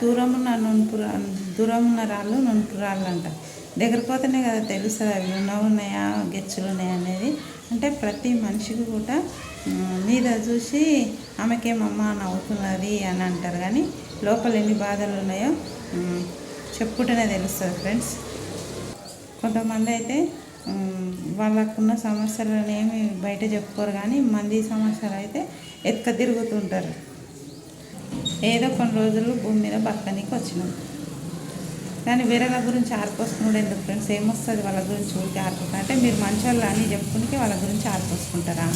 దూరమున్న నునుపురా దూరమున్న రాళ్ళు నునుపు రాళ్ళు అంట దగ్గర పోతేనే కదా తెలుస్తుంది అవి ఉన్నాయా గెచ్చులు ఉన్నాయా అనేది. అంటే ప్రతి మనిషికి కూడా మీద చూసి ఆమెకేమమ్మా నవ్వుతున్నది అని అంటారు కానీ లోపల ఎన్ని బాధలు ఉన్నాయో చెప్పుకుంటేనే తెలుస్తుంది ఫ్రెండ్స్. కొంతమంది అయితే వాళ్ళకున్న సమస్యలను ఏమి బయట చెప్పుకోరు కానీ మంది సమస్యలు అయితే ఎత్క తిరుగుతుంటారు. ఏదో కొన్ని రోజులు భూమి మీద బతకనికి వచ్చినాం. కానీ వేరేల గురించి ఆర్పోసుకున్నాడు ఎందుకు ఫ్రెండ్స్ ఏమొస్తుంది వాళ్ళ గురించి ఊరికి ఆర్పోతా అంటే మీరు మంచోళ్ళు అని చెప్పుకునికి వాళ్ళ గురించి ఆర్పోసుకుంటారా?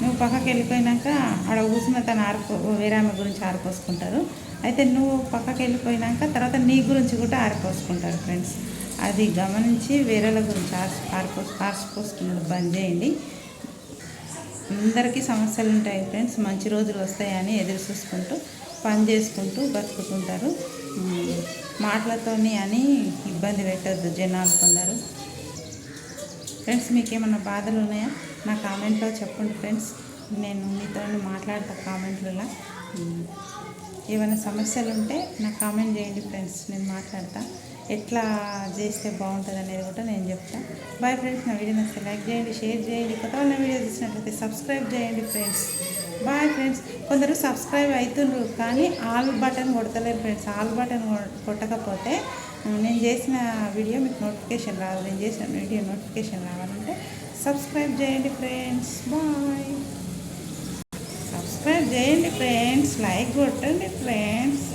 నువ్వు పక్కకి వెళ్ళిపోయినాక ఆడ కూర్చున్న తను ఆరిపో వేరే ఆమె గురించి ఆరిపోసుకుంటారు. అయితే నువ్వు పక్కకి వెళ్ళిపోయినాక తర్వాత నీ గురించి కూడా ఆరిపోసుకుంటారు ఫ్రెండ్స్ అది గమనించి వేరేల గురించి ఆర్స్ ఆరిపో ఆర్చిపోసుకున్నది బంద్ చేయండి. అందరికీ సమస్యలు ఉంటాయి ఫ్రెండ్స్ మంచి రోజులు వస్తాయని ఎదురు చూసుకుంటూ పని చేసుకుంటూ బతుకుతుంటారు. మాటలతోని అని ఇబ్బంది పెట్టద్దు జనాలు కొందరు. ఫ్రెండ్స్ మీకు ఏమైనా బాధలు ఉన్నాయా? నా కామెంట్లో చెప్పండి ఫ్రెండ్స్ నేను మీతో మాట్లాడతా కామెంట్లలో Hmm. ఏమైనా సమస్యలు ఉంటే నాకు కామెంట్ చేయండి ఫ్రెండ్స్ నేను మాట్లాడతా. ఎట్లా చేస్తే బాగుంటుంది అనేది కూడా నేను చెప్తాను బాయ్ ఫ్రెండ్స్ నా వీడియో నచ్చితే లైక్ చేయండి షేర్ చేయండి. కొత్త వాళ్ళ వీడియో చూసినట్లయితే సబ్స్క్రైబ్ చేయండి ఫ్రెండ్స్. బాయ్ ఫ్రెండ్స్ కొందరు సబ్స్క్రైబ్ అవుతుండ్రు కానీ ఆల్ బటన్ కొడతలేరు ఫ్రెండ్స్. ఆల్ బటన్ కొట్టకపోతే నేను చేసిన వీడియో మీకు నోటిఫికేషన్ రావాలి నేను చేసిన వీడియో నోటిఫికేషన్ రావాలంటే సబ్స్క్రైబ్ చేయండి ఫ్రెండ్స్. బాయ్ చేయండి ఫ్రెండ్స్ లైక్ కొట్టండి ఫ్రెండ్స్